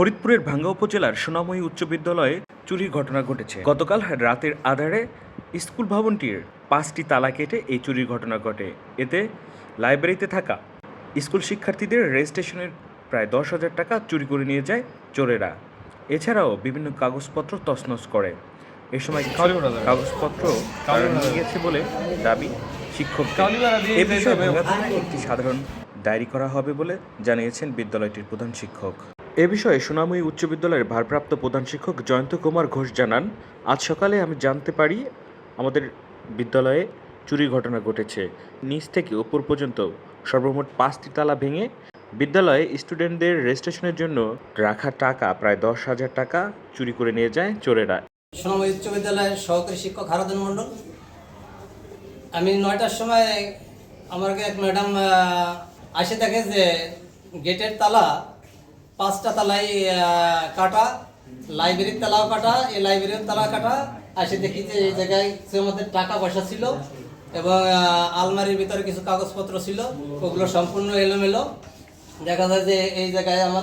ফরিদপুরের ভাঙ্গা উপজেলার সোনাময়ী উচ্চ বিদ্যালয়ে চুরির ঘটনা ঘটেছে। গতকাল রাতের আধারে স্কুল ভবনটির পাঁচটি তালা কেটে এই চুরির ঘটনা ঘটে। এতে লাইব্রেরিতে থাকা স্কুল শিক্ষার্থীদের রেজিস্ট্রেশনের প্রায় দশ হাজার টাকা চুরি করে নিয়ে যায় চোরেরা। এছাড়াও বিভিন্ন কাগজপত্র তছনছ করে। এ সময় কাগজপত্র নিয়ে গেছে বলে দাবি শিক্ষক এ বিষয়ে একটি সাধারণ ডায়েরি করা হবে বলে জানিয়েছেন বিদ্যালয়টির প্রধান শিক্ষক। এ বিষয়ে সোনাময়ী উচ্চ বিদ্যালয়ের ভারপ্রাপ্ত প্রধান শিক্ষক জয়ন্ত কুমার ঘোষ জানান, আজ সকালে আমি জানতে পারি আমাদের বিদ্যালয়ে চুরির ঘটনা ঘটেছে। নিচ থেকে উপর পর্যন্ত সর্বমোট পাঁচটি তালা ভেঙে বিদ্যালয়ে স্টুডেন্টদের রেজিস্ট্রেশনের জন্য রাখা টাকা, প্রায় দশ হাজার টাকা চুরি করে নিয়ে যায় চোরেরা। সোনাময় উচ্চ বিদ্যালয়ের সহকারী শিক্ষক হারাদন মণ্ডল। আমি নয়টার সময় আমার এক ম্যাডাম আসে দেখে যে গেটের তালা পাঁচটা তালাই কাটা, লাইব্রেরির তালাও কাটা, এই লাইব্রেরির তালা কাটা, আসে দেখি যে এই জায়গায় মধ্যে টাকা পয়সা ছিল এবং আলমারির ভিতরে কিছু কাগজপত্র ছিল, ওগুলো সম্পূর্ণ এলোমেলো। দেখা যায় যে এই জায়গায় আমার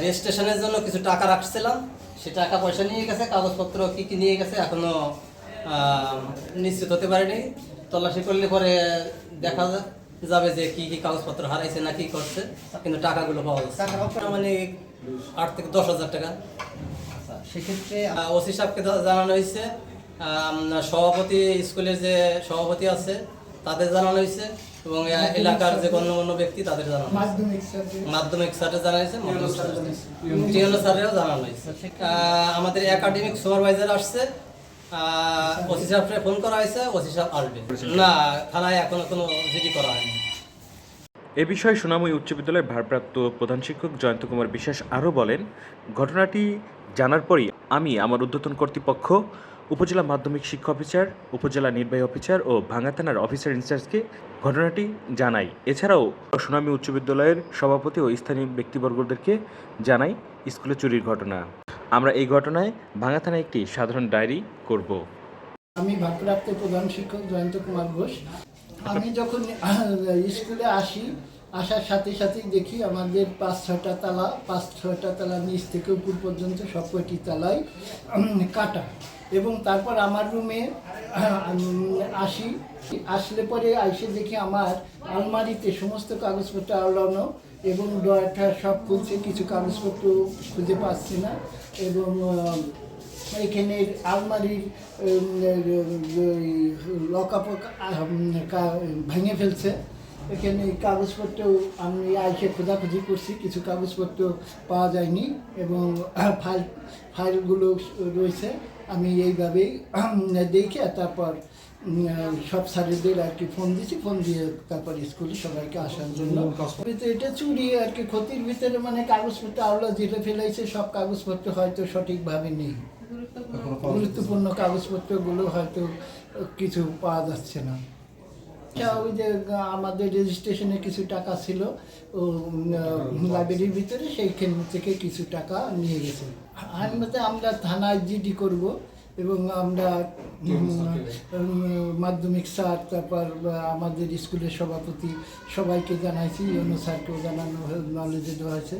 রেজিস্ট্রেশনের জন্য কিছু টাকা রাখছিলাম। সে টাকা পয়সা নিয়ে গেছে, কাগজপত্র কী কী নিয়ে গেছে এখনও নিশ্চিত হতে পারেনি। তল্লাশি করলে পরে দেখা যা- যাবে যে কি কি কাগজপত্র হারাইছে না কি করছে কিন্তু টাকাগুলো পাওয়া যাচ্ছে। মানে আট থেকে দশ হাজার টাকা। সেক্ষেত্রে ওসি সাহেবকে জানানো হয়েছে সভাপতি স্কুলের যে সভাপতি আছে তাদের জানানো হয়েছে এবং এলাকার যে গণ্যমান্য ব্যক্তি তাদের জানানো মাধ্যমিক স্যারে জানা হয়েছে টিএনও স্যারেরও জানানো হয়েছে। আহ, আমাদের একাডেমিক সুপারভাইজার আসছে ওসি সাহেবকে ফোন করা হয়েছে, ওসি সাহেব না, থানায় এখনও কোনো জিডি করা হয়নি। এ বিষয়ে সোনাময়ী উচ্চ বিদ্যালয়ের ভারপ্রাপ্ত প্রধান শিক্ষক জয়ন্ত কুমার বিশ্বাস আরও বলেন, ঘটনাটি জানার পরই আমি আমার ঊর্ধ্বতন কর্তৃপক্ষ, উপজেলা মাধ্যমিক শিক্ষা অফিসার, উপজেলা নির্বাহী অফিসার ও ভাঙ্গা থানার অফিসার ইনচার্জকে ঘটনাটি জানাই। এছাড়াও সোনামী উচ্চ বিদ্যালয়ের সভাপতি ও স্থানীয় ব্যক্তিবর্গদেরকে জানাই স্কুলে চুরির ঘটনা। আমরা এই ঘটনায় ভাঙা থানায় একটি সাধারণ ডায়েরি করব। আমি ভাগপ্রাপ্ত প্রধান শিক্ষক জয়ন্ত কুমার ঘোষ। আমি যখন স্কুলে আসি, আসার সাথে সাথেই দেখি আমাদের পাঁচ ছটা তালা, পাঁচ ছটা তালা নিচ থেকে উপর পর্যন্ত সব কয়টি তালাই কাটা। এবং তারপর আমার রুমে আসি। আসলে পরে আইসে দেখি আমার আলমারিতে সমস্ত কাগজপত্র আওড়ানো এবং ডয়ারটা সব খুলছে, কিছু কাগজপত্র খুঁজে পাচ্ছি না এবং এখানে আলমারির লকাপ ভেঙে ফেলছে। এখানে কাগজপত্র আমি আইসে খোঁজাখুঁজি করছি কিছু কাগজপত্র পাওয়া যায়নি এবং ফাইল ফাইলগুলো রয়েছে। আমি এইভাবেই দেখে তারপর সব স্যারেদের আর কি ফোন দিয়েছি ফোন দিয়ে তারপর স্কুলে সবাইকে আসার জন্য। এটা চুরি আর কি ক্ষতির ভিতরে মানে কাগজপত্র আওলা যেটা ফেলাইছে সব কাগজপত্র হয়তো সঠিকভাবে নেই। গুরুত্বপূর্ণ কাগজপত্রগুলো হয়তো কিছু পাওয়া যাচ্ছে না। ওই যে আমাদের রেজিস্ট্রেশনে কিছু টাকা ছিল ও লাইব্রেরির ভিতরে সেইখান থেকে কিছু টাকা নিয়ে গেছে। আইন মতে আমরা থানায় জিডি করব এবং আমরা মাধ্যমিক স্যার তারপর আমাদের স্কুলের সভাপতি সবাইকে জানাইছি অন্য স্যারকেও জানানো নলেজে দেওয়া হয়েছে।